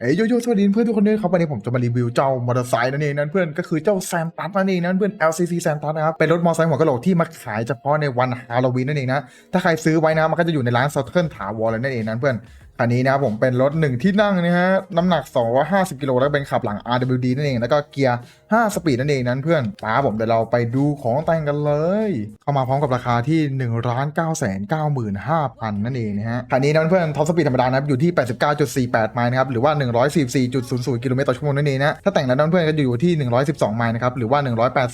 เอ้ยโยโย่สวัสดีเพื่อนทุกคนด้วยครับวันนี้ผมจะมารีวิวเจ้ามอเตอร์ไซค์นั่นเองนั่นเพื่อนก็คือเจ้าแซนตัสนั่นเองนั่นเพื่อน LCC แซนตัสนะครับเป็นรถมอเตอร์ไซค์หัวกะโหลกที่มาขายเฉพาะในวันฮาโลวีนนั่นเองนะถ้าใครซื้อไว้นะมันก็จะอยู่ในร้านซอเทิลถาวรเลยนั่นเองนั่นเพื่อน คันนี้นะครับผมเป็นรถหนึ่งที่นั่งนะฮะน้ำหนัก 250 กิโลแล้วเป็นขับหลัง RWD นั่นเอง แล้วก็เกียร์ 5 สปีดนั่นเองนั่นเพื่อนป้าผมเดี๋ยวเราไปดูของแต่งกันเลย เข้ามาพร้อมกับราคาที่1นึ่งล้านเก้าแสนเก้าหมื่นห้าพันนั่นเองนะฮะคันนี้นะเพื่อนท็อปสปีดธรรมดานะครับอยู่ที่ 89.48 ไมล์นะครับหรือว่า 144.00 กิโลเมตรต่อชั่วโมงนั่นเองนะถ้าแต่งแล้วนะเพื่อนก็อยู่ที่ 112 ไมล์นะครับหรือว่า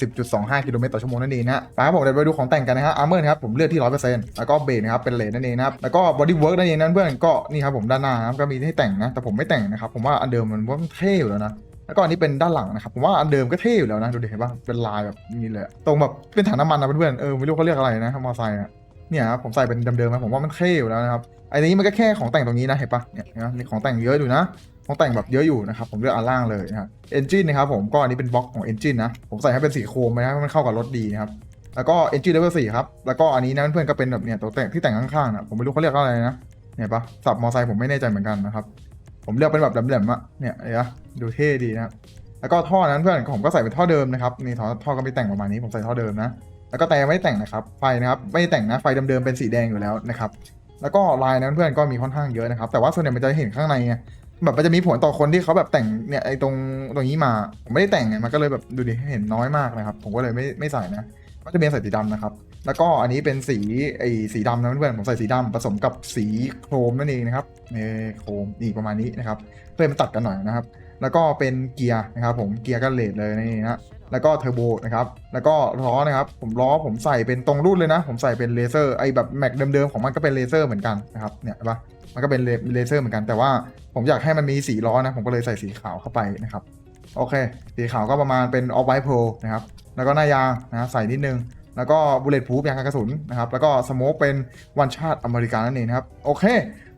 180.25 กิโลเมตรต่อชั่วโมงนั่นเองนะป้าผมเดี๋ยวไปดูของแต่งกันนะฮะอาร์เมอร์ครับผมเลือกที่100%แล้วก็เบรคนะครับเป็นเลนนั่นเองนะครับแล้วก็บอดี้เวิร์กนั่นเองนั่นเพื่อนก็นี่ครับผมด้านหน้านะครับก็มีให้แต่งนะ แต่ผมไม่แต่งนะครับ ผมว่าอันเดิมมันว่าเท่อยู่แล้วนะแล้วก็อันนี้เป็นด้านหลังนะครับผมว่าอันเดิมก็เท่อยู่แล้วนะดูดิเห็นป่ะเป็นลายแบบนี้เลยตรงแบบเป็นถังน้ำมันนะเพื่อนๆเออไม่รู้เขาเรียกอะไรนะมอเตอไซค์อะเนี่ยครับผมใส่เป็นเดิมๆนะผมว่ามันเท่อยู่แล้วนะครับไอันนี้มันก็แค่ของแต่งตรงนี้นะเห็นป่ะเนี่ยนะมีของแต่งเยอะอยู่นะของแต่งแบบเยอะอยู่นะครับผมเลือกอันล่างเลยนะครับเอนจินนะครับผมก็อันนี้เป็นบล็อกของเอนจินนะผมใส่ให้เป็นสีโครมนะให้มันเข้ากับรถดีนะครับแล้วก็เอนจินเลเวลสี่ครับแล้วก็อันนี้นะเพื่อนๆก็เป็นแบบเนี่ยตัวแต่งที่แต่งข้างๆนะผมไม่รู้เขาเรียกอะไรนะ เนี่ยปะสับมอไซค์ผมไม่แน่ใจเหมือนกันนะครับ ผมเลือกเป็นแบบแหลมๆอะเนี่ยเห็นะดูเท่ดีนะครับแล้วก็ท่อนั้นเพื่อนผมก็ใส่เป็นท่อเดิมนะครับนี่ท่อท่อก็ไม่แต่งประมาณนี้ผมใส่ท่อเดิมนะแล้วก็แต่ไม่ได้แต่งนะครับไฟนะครับไม่ได้แต่งนะไฟเดิมๆเป็นสีแดงอยู่แล้วนะครับแล้วก็ลายนั้นเพื่อนก็มีค่อนข้างเยอะนะครับ แต่ว่าส่วนใหญ่มันจะเห็นข้างในไงแบบมันจะมีผลต่อคนที่เขาแบบแต่งเนี่ยไอ้ตรงตรงนี้มาผมไม่ได้แต่งไงมันก็เลยแบบดูดิเห็นน้อยมากนะครับ ผมก็เลยไม่ไม่ใส่นะ ก็จะเป็นใส่สีดำนะครับ แล้วก็อันนี้เป็นสีไอ้สีดำนะเพื่อนผมใส่สีดำผสมกับสีโครมนั่นเองนะครับนี่โครมนี่ประมาณนี้นะครับเพื่อให้มันตัดกันหน่อยนะครับ แล้วก็เป็นเกียร์นะครับ ผมเกียร์กันเลดเลยนี่นะแล้วก็เทอร์โบนะครับ แล้วก็ล้อนะครับ ผมล้อผมใส่เป็นตรงรุ่นเลยนะ ผมใส่เป็นเลเซอร์ไอแบบแม็กเดิมๆของมันก็เป็นเลเซอร์เหมือนกันนะครับ เนี่ยเห็นปะมันก็เป็นเลเซอร์เหมือนกัน แต่ว่าผมอยากให้มันมีสีล้อนะ ผมก็เลยใส่สีขาวเข้าไปนะครับ โอเค สีขาวก็ประมาณเป็นออฟไวท์โปรนะครับ แล้วก็หน้ายางนะใส่นิดนึง แล้วก็บุลเลตพูฟยางกันกระสุนนะครับ แล้วก็สโมกเป็นวันชาติอเมริกานั่นเองนะครับ โอเค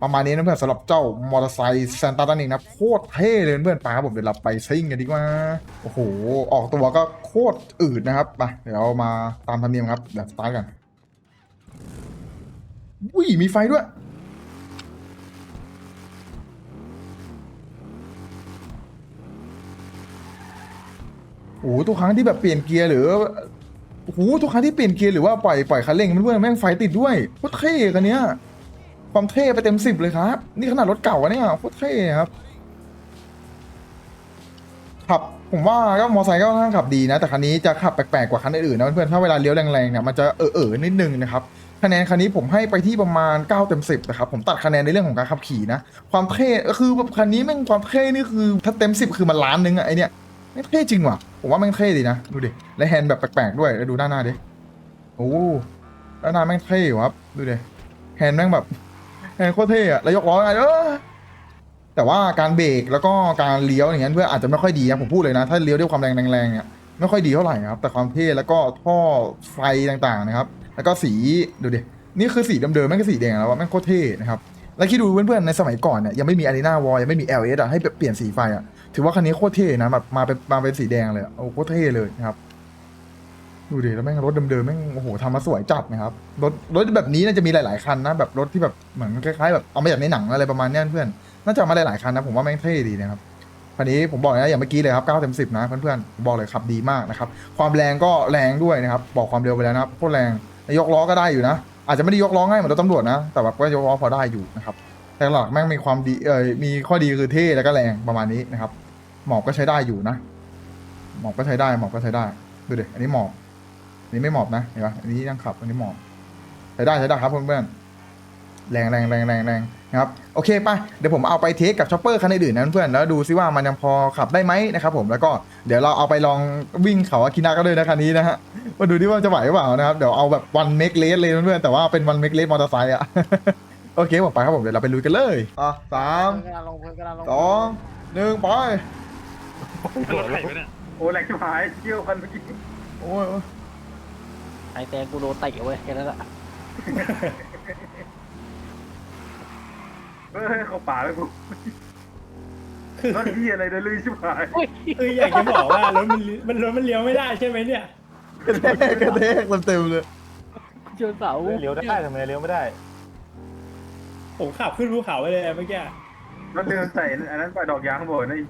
ประมาณนี้นะเพื่อนสำหรับเจ้ามอเตอร์ไซค์แซนต้านั่นเองนะโคตรเท่เลยเพื่อนปาผมเดี๋ยวเราไปซิ่งกันดีกว่า โอ้โห ออกตัวก็โคตรอืดนะครับไปเดี๋ยวมาตามธรรมเนียมครับเดี๋ยวสตาร์ทกันอุ้ยมีไฟด้วย โอ้โหทุกครั้งที่แบบเปลี่ยนเกียร์หรือโอ้โหทุกครั้งที่เปลี่ยนเกียร์หรือว่าปล่อยปล่อยคันเร่งมันเพื่อนแม่งไฟติดด้วยโคตรเท่คันเนี้ยความเท่ไปเต็มสิบเลยครับ นี่ขนาดรถเก่าอะเนี่ยโคตรเท่ครับขับผมว่าก็มอไซค์ก็ค่อนข้างขับดีนะ แต่คันนี้จะขับแปลกๆกว่าคันอื่นๆนะเพื่อนๆถ้าเวลาเลี้ยวแรงๆเนี่ยมันจะเออๆนิดนึงนะครับคะแนนคันนี้ผมให้ไปที่ประมาณ 9 เต็ม 10 นะครับ ผมตัดคะแนนในเรื่องของการขับขี่นะ ความเท่ก็คือแบบคันนี้แม่งความเท่นี่คือถ้าเต็ม 10 คือมันล้านนึงอะไอเนี่ย แม่เท่จริงว่ะ ผมว่าแม่งเท่ดีนะ ดูดิ และแฮนด์แบบแปลกๆด้วยแล้วดูด้าหน้าดิ โอ้ด้าหน้าแม่งเท่ว่ครับ ดูดิ แฮนด์แม่งแบบแฮนด์โคตรเท่อะแล้วยกล้อไงเออแต่ว่าการเบรกแล้วก็การเลี้ยวอย่างเงี้ยเพื่ออาจจะไม่ค่อยดีนะผมพูดเลยนะ ถ้าเลี้ยวด้วยความแรงแรงๆเนี่ยไม่ค่อยดีเท่าไหร่ครับ แต่ความเท่แล้วก็ท่อไฟต่างๆนะครับ แล้วก็สีดูดินี่คือสีเดิมๆแม่งก็สีแดงแล้วว่าแม่งโคตรเท่นะครับแล้วคิดดูเพื่อนๆในสมัยก่อนเนี่ยยังไม่มีอารีนาวอลยังไม่มี LS อะให้เปลี่ยนสีไฟอะ ถือว่าคันนี้โคตรเท่นะแบบมาเป็นมาเป็นสีแดงเลยอะโอ้โคตรเท่เลยนะครับ ดูดิแล้วแม่งรถเดิมๆแม่งโอ้โหทำมาสวยจัดนะครับรถรถแบบนี้น่าจะมีหลายๆคันนะแบบรถที่แบบเหมือนคล้ายๆแบบเอามาจากในหนังอะไรประมาณเนี้ยเพื่อนน่าจะเอามาหลายๆคันนะผมว่าแม่งเท่ดีนะครับคันนี้ผมบอกนะอย่างเมื่อกี้เลยครับ9เต็ม10นะเพื่อนๆผมบอกเลยขับดีมากนะครับความแรงก็แรงด้วยนะครับ บอกความเร็วไปแล้วนะครับโคตรแรงยกล้อก็ได้อยู่นะ อาจจะไม่ได้ยกล้อง่ายเหมือนรถตำรวจนะ แต่แบบก็ยกล้อพอได้อยู่นะครับ แต่หลักแม่งมีความดีเออมีข้อดีคือเท่แล้วก็แรงประมาณนี้นะครับ หมอบก็ใช้ได้อยู่นะ หมอบก็ใช้ได้ หมอบก็ใช้ได้ดูดิอันนี้หมอบอันนี้ไม่หมอบนะเห็นปะอันนี้ยังขับ อันนี้หมอบใช้ได้ใช้ได้ครับเพื่อนๆแรงแรงแรงแรงแรงนะครับโอเคป่ะเดี๋ยวผมเอาไปเทสกับช็อปเปอร์คันอื่นๆนะเพื่อนแล้วดูซิว่ามันยังพอขับได้ไหมนะครับผมแล้วก็เดี๋ยวเราเอาไปลองวิ่งเขาอากินาก็ด้วยนะคันนี้นะฮะมาดูดิว่าจะไหวหรือเปล่านะครับเดี๋ยวเอาแบบวันเมกเลสเลยเพื่อนๆแต่ว่าเป็นวันเมกเลสมอเตอร์ไซค์อะ โอเคผมไปครับผมเดี๋ยวเราไปลุยกันเลยอะสามเพื่อนกำลังลงเพื่อนกำลังลงสองหนึ่งไปรถไถไปเนี่ยโอ้แหลกชิบหายเกี่ยวกันเมื่อกี้โอ้ยโอ้ยไอแตงกูโดนเตะเว้ยแค่นั้นแหละเฮ้ยเข้าป่าแล้วกูรถที่อะไรเดินลุยชิบหายคืออยากจะบอกว่ารถมันมันรถมันเลี้ยวไม่ได้ใช่ไหมเนี่ยกระแทกกระแทกเต็มๆเลยชนเสาเลี้ยวได้ทำไมเลี้ยวไม่ได้ ผมขับขึ้นภูเขาไปเลยเมื่อกี้แล้วลืมใส่อันนั้นปลาดอกยางข้างบนนะอีก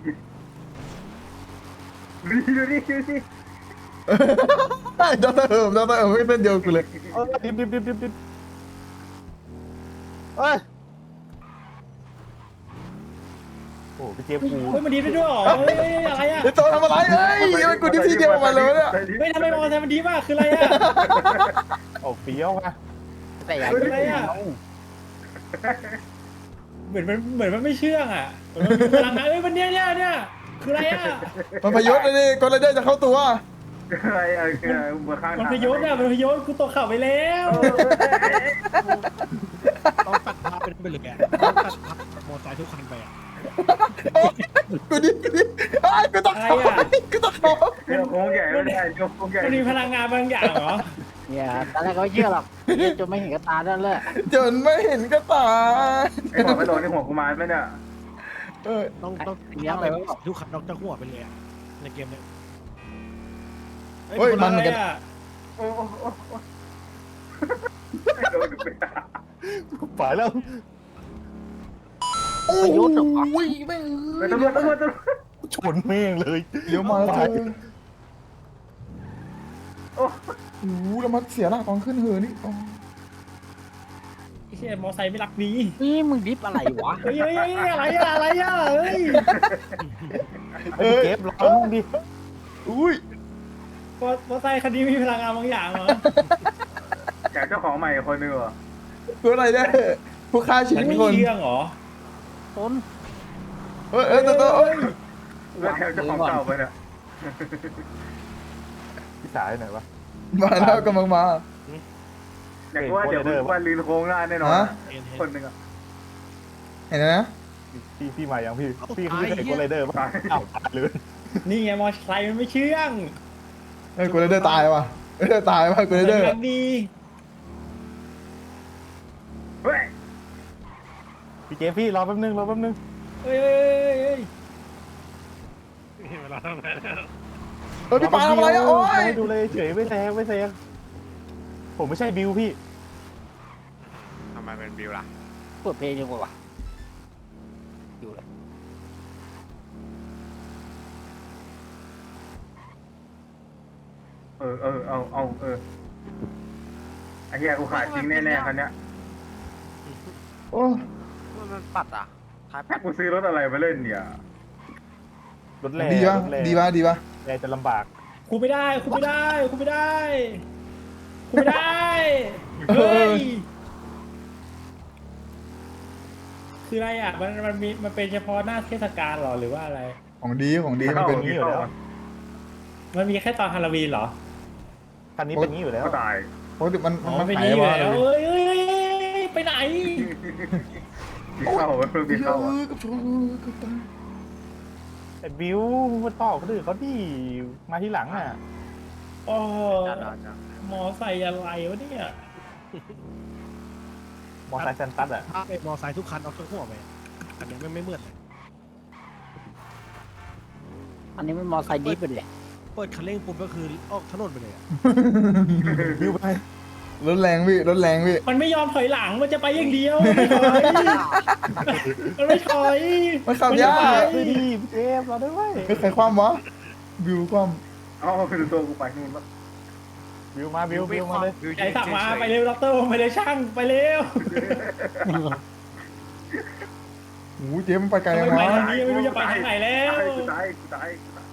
ดูดิดูดิดูดิดรเอิมดรเอิมไม่เป็นเดียวกูเลยเออดิบดิบดิบดิบดิบเอ้ยโอ้พี่เจฟกูเฮ้ยมันดีได้ด้วยเหรอเฮ้ยเฮ้ยอะไรอะไอ้โตทำอะไรเฮ้ยมันกูดิฟทีเดียวมาเลยเนี่ยเฮ้ยทำไมมอเตอร์ไซค์มันดีมากคืออะไรอะโอ้เฟี้ยวอะแต่อย่างคืออะไรอะ เหมือนมันเหมือนมันไม่เชื่องอะเหมือนมันมีพลังงานเอ้ยมันเนี้ยเนี่ยเนี่ยคืออะไรอะ มันพยศเลยนี่กอลเดอร์จะเข้าตัว อะไรอะไรเมื่อข้างมันพยศอะมันพยศกูตกเข่าไปแล้วต้องตัดภาพเป็นไปเลยอะต้องตัดภาพมอเตอร์ไซค์ทุกคันไปอะกู ดิกูดิไอ้กูต้องเข้ากูต้องเข้าเดี๋ยวโค้งใหญ่ไม่ได้เดี๋ยวโค้งใหญ่มันมีพลังงานบางอย่างเหรอเนี่ยตอนแรกก็เชื่อหรอกเหี้ยจนไม่เห็นกับตานั่นแหละจนไม่เห็นก็ตาไอ้หัวกระโดดในหัวกูมารไหมเนี่ยเออต้องต้องเลี้ยงอะไรวะทุกคันต้องจะหัวไปเลยอะในเกมเนี้ยเฮ้ยมันเหมือนกันอะไรอะโอ้โอ้โอ้โอ้โดนไป ไปแล้วโอ้ยแม่งไปตำรวจตำรวจตำรวจชนแม่งเลยเดี๋ยวมาเจอโอ้โอ้โหแล้วมันเสียหลักตอนขึ้นเหินนี่อ๋อไอ้เชี่ยมอเตอร์ไซค์ไม่รักดีนี่มึงดิฟอะไรวะเฮ้ยเฮ้ยเฮ้ยอะไรอะอะไรอะเฮ้ยไอ้พี่เจฟรอมึงดิอุ้ยมอเตอร์ไซค์คันนี้มีพลังงานบางอย่างเหรอจากเจ้าของใหม่คนหนึงเหรอตัวอะไรเนี่ยผู้ฆ่าชีมันวิตไม่คน เชื่องเหรอ ต้นเออเออตัวตัวเอ้ยแล้วแถวเจ้าของเก่าไปเนี่ยพี่สายไหนวะมาแล้วกำลังมาอยากว่าเดี๋ยวว่าลืนโค้งหน้าแน่นอนฮะเห็นเห็นคนหนึ่งอะเห็นนะพี่พี่มายังพี่พี่ไม่เคยกดไรเดอร์ป่ะอ้าวตายเลยนี่ไงมอเตอร์ไซค์มันไม่เชื่องเฮ้ยกูเลยเดอร์ตายว่ะเออตายว่ะกูเลยเดอร์มันดีเฮ้ย พี่เจฟพี่รอแป๊บนึงรอแป๊บนึงเฮ้ยเฮ้ยเฮ้ยเวลาทำอะไรแล้วเฮ้ยพี่ปาทำอะไรอะโอ้ยไม่ดูเลยเฉยไม่แซงไม่แซงผมไม่ใช่บิวพี่ทำไมเป็นบิวล่ะเปิดเพลงดีกว่าวะอยู่เลยเออเออเอาเอาเออไอ้เหี้ยกูขาดจริงแน่ๆคันเนี้ยโอ้ มันปัดอะท้ายปัถ้าดกูซื้อรถอะไรมาเล่นเนี่ยรถแรงดีป่ะรถแรงดีป่ะดีป่ะแรงจะลำบาก คุมไม่ได้คุมไม่ได้คุมไม่ได้คุมไม่ได้เฮ้ยคืออะไรอะมันมันมีมันเป็นเฉพาะหน้าเทศกาลเหรอหรือว่าอะไร ของดีของดีมันเป็นอย่างนี้อยู่แล้ว มันมีแค่ตอนฮาโลวีนเหรอคันนี้เป็นอย่างนี้อยู่แล้วก็ตายปกติมันอ๋อมันไม่ขายดีอยู่ว่าแล้วเอ้ยเอ้ยเอ้ยเอ้ยไปไหน พี่เข้าเพิ่งพี่เข้าอะกับโชกับตาแต่บิวมาต่อคนอื่นเขาที่มาที่หลังอะโอ้จัดอะจัดมอไซค์อะไรวะเนี่ยมอไซค์แซนตัสอะภาพมอเตอไซค์ทุกคันเอาทั้งหัวไปอันนี้ไม่ไม่เมื่อนเลยอันนี้มันมอไซค์ดิฟไปเลยเปิดคันเร่งปุ๊บก็คือออกถนนไปเลยอะบิวไป รถแรงพี่รถแรงพี่มันไม่ยอมถอยหลังมันจะไปอย่างเดียวมันไม่ถอยมันไม่ถอยมันขับยากมันจะด้ไปวยดีพี่เจฟเราด้วยก็ใครคว่ำวะบิวคว่เอาไปดูตัวกูไปนู่นแล้วบิวมาบิวบิวมาเลยบิวไอ้สั่งมาไปเร็วด็อกเตอร์ไปเลยช่างไปเร็วำโอ้โหเจ๊มันไปไกลไปยังไหนวะทางนี้ไม่รู้จะไปทางไหนแล้วกูตายกูตายกูตาย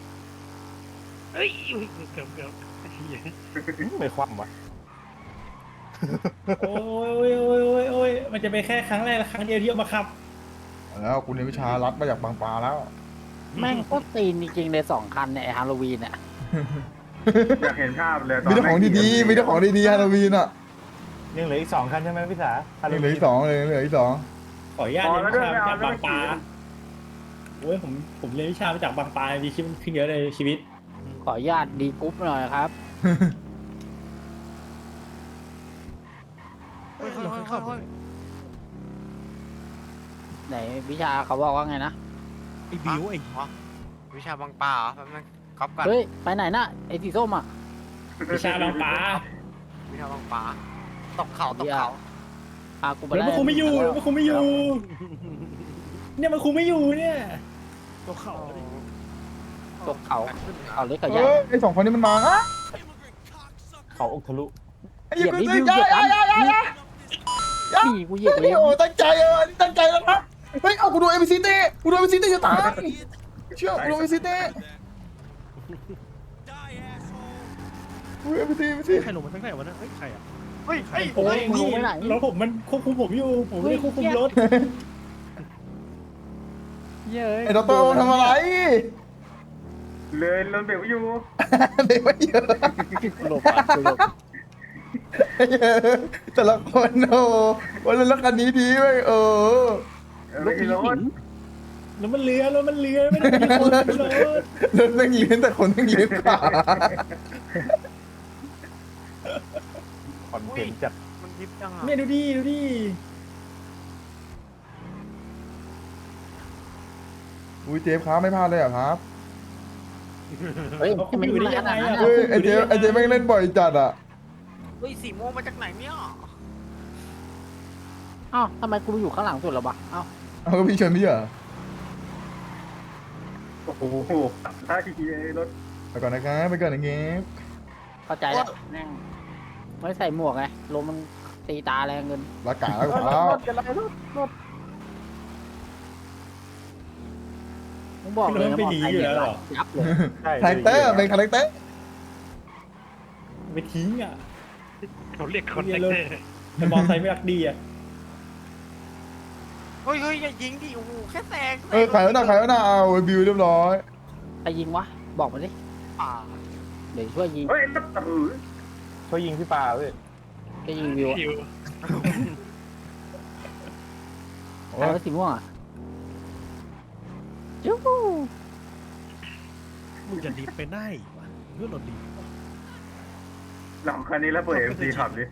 เอ้ยเกือบเกือบไม่คว่ำวะ โอ้ยโอ้ยโอ้ยโอ้ยมันจะเป็นแค่ครั้งแรกและครั้งเดียวที่เอามาขับ แล้วคุณในวิชารัดมาจากบางปลาแล้ว แม่งโคตรตีนจริงๆเลยสองคันเนี่ยไอ้ฮาโลวีนเนี่ยอยากเห็นภาพเลยมีแต่ของดีๆมีแต่ของดีๆฮาโลวีนอะยังเหลืออีกสองคันใช่ไหมพี่สาคันยังเหลืออีกสองเลยเหลืออีกสองขออนุญาตเรียนวิชามาจากบางปลาโอ้ยผมผมเรียนวิชามาจากบางปลาดีชีวิตขึ้นเยอะเลยชีวิต ขออนุญาตดีกรุ๊ปหน่อยครับ เฮ้ยเฮ้ยเฮ้ยเฮ้ยไหนวิชาเขาบอกว่าไงนะ ไอ้บิวไอ้อ๋อวิชาบางป่าเหรอแป๊บนึงก๊อปกันเฮ้ย ไปไหนน่ะไอ้สีส้มอะ วิชาบางปลาวิชาบางป่าตกเขาตกเขา พากูไปเดี๋ยวมันคงไม่อยู่เดี๋ยวมันคงไม่อยู่ เนี่ยมันคุมไม่อยู่เนี่ยตัวเข่าดิตกเขา เขาเล็กเขาใหเอญ่อไอสองคนนี้มันมาอะเขาอกทะลุ ไอ้ยี่กูเหยีซื้ยอบนี่ยายายายา พี่กูเหยียบเองโอ้ตั้งใจเออนี่ตั้งใจแล้วนะเฮ้ยเอากูดูเอ็มซีเต้กูดูเอ็มซีเต้จะตายเชื่อกูดูเอ็มซีเต้กูเอ็มซีเอ็มซีใครลงมาทั้งไหนวะเนี่ยเฮ้ยใครอะเฮ้ยเฮ้ยโอ้ยนี่แล้วผมมันควบคุมผมอยู่ผมไม่ได้ควบคุมรถเย้ยไอ้ดอกเตอร์โอทำอะไรเลยเราเบรกอยู่เด็กไม่เยอะกูหลบอะกูหลบ แต่ละคนโอ้วันละคันนี้ดีไหมเออไม่กี่รถแล้วมันเรือแล้วมันเรือไม่ได้มีคนบนรถรถแม่งเลี้ยนแต่คนแม่งเลี้ยนกว่าคอนเทนต์จัดมันยิบจังอะเนี่ยดูดิดูดิอุ้ยเจฟครับไม่พลาดเลยเหรอครับเฮ้ยเขาคุจะมไม่อยู่รู้ได้ขยังไงนาดนั้นอะอะเฮ้ยไอเจฟไอเจฟแม่งเล่นบ่อยจัดอะ เฮ้ยสีม่วงมาจากไหนเนี่ยอ้าวทำไมกูอยู่ข้างหลังสุดหรอวะอ้าวเอาก็พี่เชิญพี่เหรอโอ้โหถ้าขี่รถไปก่อนนะครับไปก่อนนะเงี้ยเข้าใจแล้วแม่งไม่ใส่หมวกไงลมมันตีตาแรงเงินรักกาแล้วครับมึงบอกเลยนะบอกใครเดี๋ยวยับเลยใช่คาแรคเตอร์เป็นคาแรคเตอร์ไปทิ้งอะ เขาเรียกคอนเรีแทยคนรถเตอร์แต่มอไซค์ไม่รักดีอะเฮ้ยเฮ้ยอย่ายิงดิโอ้โหแค่แซงเออขายแล้วนะขายแล้วนะเอาบิวเรียบร้อยใครยิงวะ บอกมาดิป่าเดี๋ยวช่วยยิงเฮ้ยรถเออช่วยยิงพี่ปลาเว้ยจะยิงวิวอะคิวโอ้ใครว่าสีม่วงอะจู๊มึงจะดีไปได้วะเพื่อนรถดี หลังคันนี้แล้วเปิดเอ็มซีขับดิ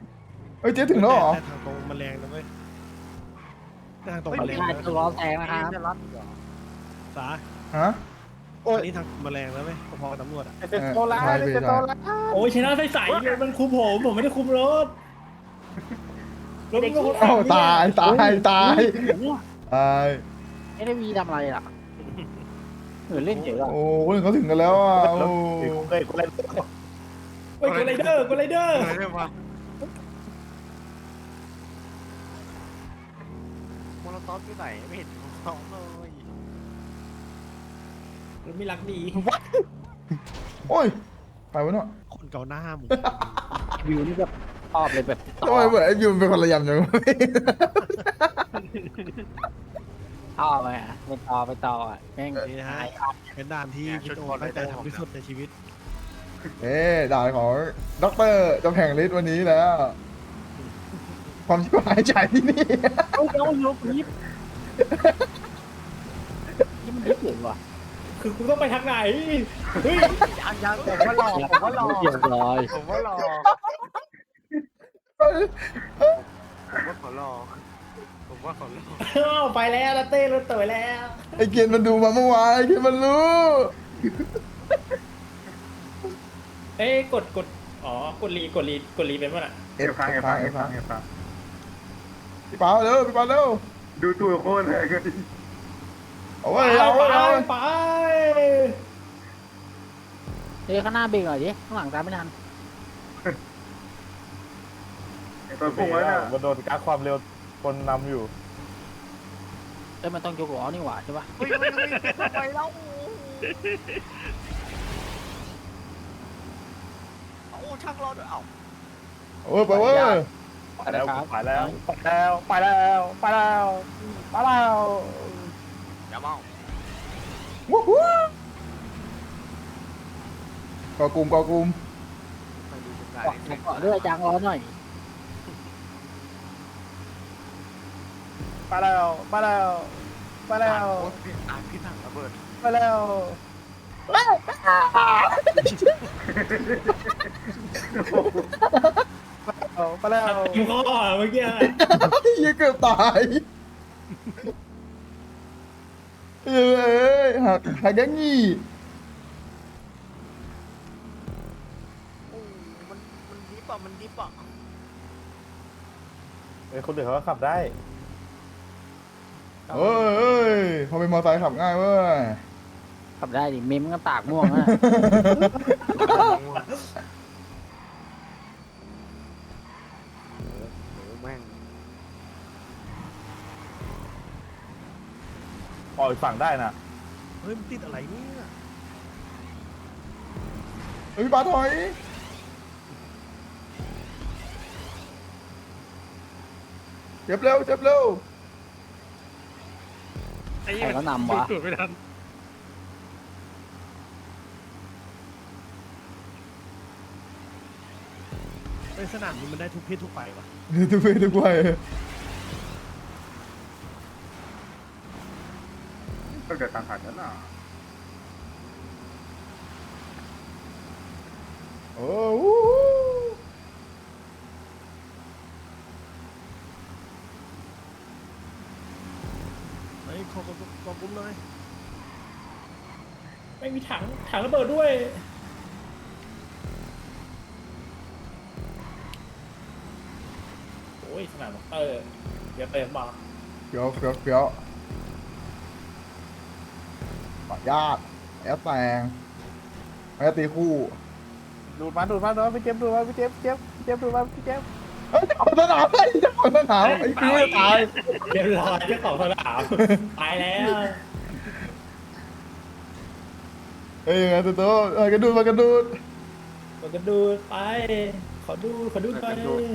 เอ้ยเจ๊ถึงแล้วเหรอแต่ทางตรงมันแรงนะเว้ยแต่ทางตรงไม่มันแรงได้นะจะล้อแซงนะครับจะรัดเหรอสาฮะ อันนี้ทางมันแรงแล้วเว้ยพอๆกับตำรวจอะเจ็ดโตแล้วใช่พี่เจ็ดโตแล้วโอ้ยชนะใสๆเลยมันคุมผมผมไม่ได้คุมรถรถมันเป็นคนโอ้าตายตายตายตายไม่ได้วีทำอะไรล่ะเหมือนเล่นเฉยอะโอ้คนอื่นเขาถึงกันแล้วอะโอ้เฮ้ยกูเล่น เฮ้ยกดไรเดอร์กดไรเดอร์อะไรเนี่ยมาโมโนตอฟอยู่ไหนไม่เห็นโมโนตอฟเลยรถไม่รักดีโอ้ยไปวะเนาะคนเก่าหน้าหมูวิวนี่แบบชอบเลยแบบต่ทำไมเหมือนไอ้บิวมันเป็นคนระยำจังวะชอบไหมอะไปต่อไปต่ออะแม่ง นี่นะฮะเป็นด่านที่พี่โตตั้งใจทำที่สุดในชีวิต เอ๊ด่านของด็อกเตอร์จะแข่งลิสต์วันนี้แล้ว ความชิบหายใจที่นี่ เอาเอายกลิฟต์นี่มันลิฟต์เหรอวะคือกูต้องไปทางไหนเฮ้ยยังยังผมว่ารอกผมว่ารอกเรียบร้อยผมว่ารอกผมว่าขอรอผมว่าขอรออ้าวไปแล้วลาเต้รถเต๋อแล้ว ไอ้เกียนมันดูมาเมื่อวานไอ้เกียนมันรู้ เอ้ยกดกดอ๋อกดรีกดรีกดรีเป็นป่ะน่ะเอฟฟังเอฟฟังเอฟฟังเอฟฟังพี่เปาเร็วพี่เปาเร็วดูตัวโคตรเลยก็เอาไว้เอาไว้เอาไว้ไปเฮ้ยข้างหน้าเบรกหน่อยดิข้างหลังตามไม่ทันตัวพุ่งแล้วเนี่ยมันโดนการความเร็วคนนำอยู่เอ้ยมันต้องยกล้อนี่หว่าใช่ปะเฮ้ยเฮ้ยเฮ้ยไปแล้วโอ้โห ช่างรอด้วยเอ้าโอ้ยไปเว้ยไปแล้วไปแล้วไปแล้วไปแล้วไปแล้วไปแล้วอย่าเมาวู้ฮู้กอกลุ่มกอกลุ่มไปดูเป็นไงเกาะเกาะด้วยจางล้อหน่อยไปแล้วไปแล้วไปแล้วอ่านพี่ถังระเบิดไปแล้ว ไปแล้วอยู่ข้อเมื่อกี้เหี้ยังเกือบตายเอ้ยหักหักยังงี้โอ้มันมันดิบอะมันดิบอะเอ้ยคนอื่นเขาก็ขับได้ เอ้ยเอ้ยพอเป็นมอเตอร์ไซค์ขับง่ายเว้ย ขับได้ดิเมมก็ปากม่วงนะโอ้แม่งออกอีกฝั่งได้นะเฮ้ยมันติดอะไรเนี่ยเฮ้ยพี่ปาถอยเจ็บเร็วเจ็บเร็วใครก็นำวะ ในสนามนี้มันได้ทุกเพศทุกไปวะทุกเพศทุกวัยก็เกิดการผ่านนั้นน่ะโอ้โหเฮ้ยขอขอขอขอกุ้มหน่อยไม่มีถังถังระเบิดด้วย โอ้ยสนามด็อกเตอร์เดี๋ยวเติมมาเฟี้ยวเฟี้ยวเฟี้ยวปะญาติแอบแตงแม่ตีคู่ดูดมาดูดมาดูดมาพี่เจ็บดูดมาพี่เจ็บเจ็บเจ็บดูดมาพี่เจ็บเฮ้ยเจ้าของสนามเฮ้ยเจ้าของสนามไอ้ฟิวจะตาย เรียบร้อยเจ้าของสนามตายแล้ว เฮ้ยยังไงตัวโตเฮ้ยกระดูดมากระดูดมันก็ดูดไป ขอดู ขอดูไป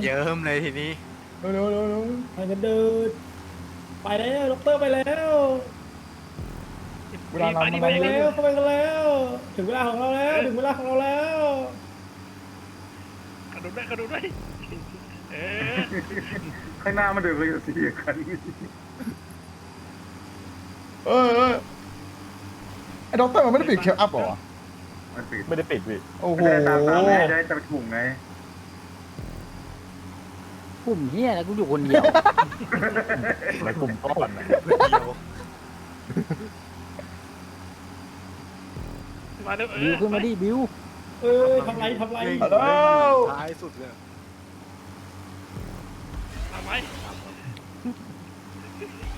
เยิ้มเลยทีนี้ เร็วเร็วเร็วเร็วมันก็ดูดไปแล้วด็อกเตอร์ไปแล้วเวลานำไปมันนำแล้วเข้าไปกันแล้ว ถึงเวลาของเราแล้ว ถึงเวลาของเราแล้วกระโดดได้กระโดดได้เออข้างหน้ามันเดินไปอยู่สี่คันเอ้ยเอ้ยไอ้ด็อกเตอร์มันไม่ได้ปิดเคปอัพเหรอมันปิดไม่ได้ปิดพี่โอ้โหไม่ได้ตามตามไม่ได้จะไปถุงไง กลุ่มเฮียนะกูอยู่คนเดียว ในกลุ่มก้อนนะมาเร็วเอบิวอขึ้นมาดิบิวเออทำไรทำไรฮัลโหลท้ายสุดเลยทำไม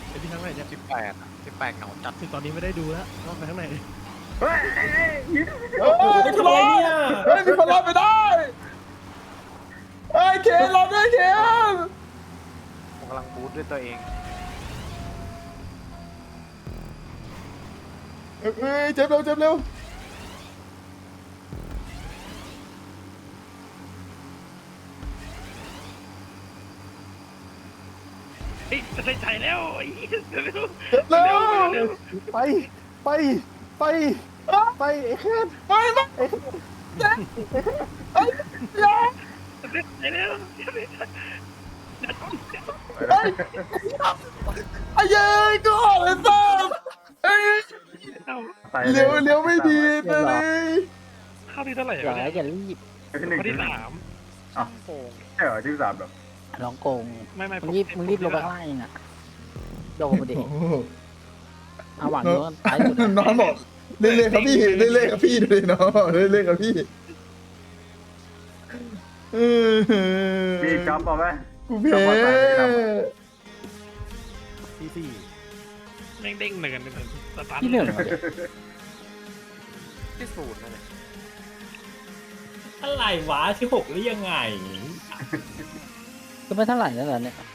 ไอพี่ทั้งไหนเนี่ยสิบแปดสิบแปดเหงาจัดถึงตอนนี้ไม่ได้ดูแล้วรอบไปข้างในเฮ้ยเอ้ยเอ้ยยิ้มเฮ้ยไม่ทำไรเนี่ยเฮ้ยมีคนรอดไปได้ เฮ้ยเคนรอดด้วยเคนผมกำลังบูทด้วยตัวเอง เฮ้ยเจ็บเร็วเจ็บเร็วเฮ้ยจะได้ใจแล้วไอ้เหี้ยเร็วเจ็บเร็วเร็วไปไปไปไปไอ้แค่ไปไปอย่าจะได้ใจแล้วอย่าได้ใจอย่า ต้องอย่าต้องไอ้เย้ยก็ออกเลยซ้ำเอ้ยเอาตายเลี้ยวเลี้ยวไม่ดีเลยเข้าที่เท่าไหร่อย่าวะเนี่ยอย่ารีบที่หนึ่งข้อที่สามใช่เหรอที่สามแบบลองโกงไม่ไม่มึงรีบมึงรีบลงไปข้างล่างเองอะโยกมาดิโอ้โหเอาหวังโน้นท้ายสุดน้องบอกเล่นๆครับพี่เล่นๆครับพี่ดูดิน้องบอกเล่นๆครับพี่ เออมีจ็อบเอาไหม กูเพ้ที่สี่แม่งเด้งเนินเลยสตาร์ทที่หนึ่งอะที่ศูนย์นั่นแหละอะไรวะที่หกหรือยังไงก็ไม่เท่าไหร่แล้วเหรอเนี่ยเ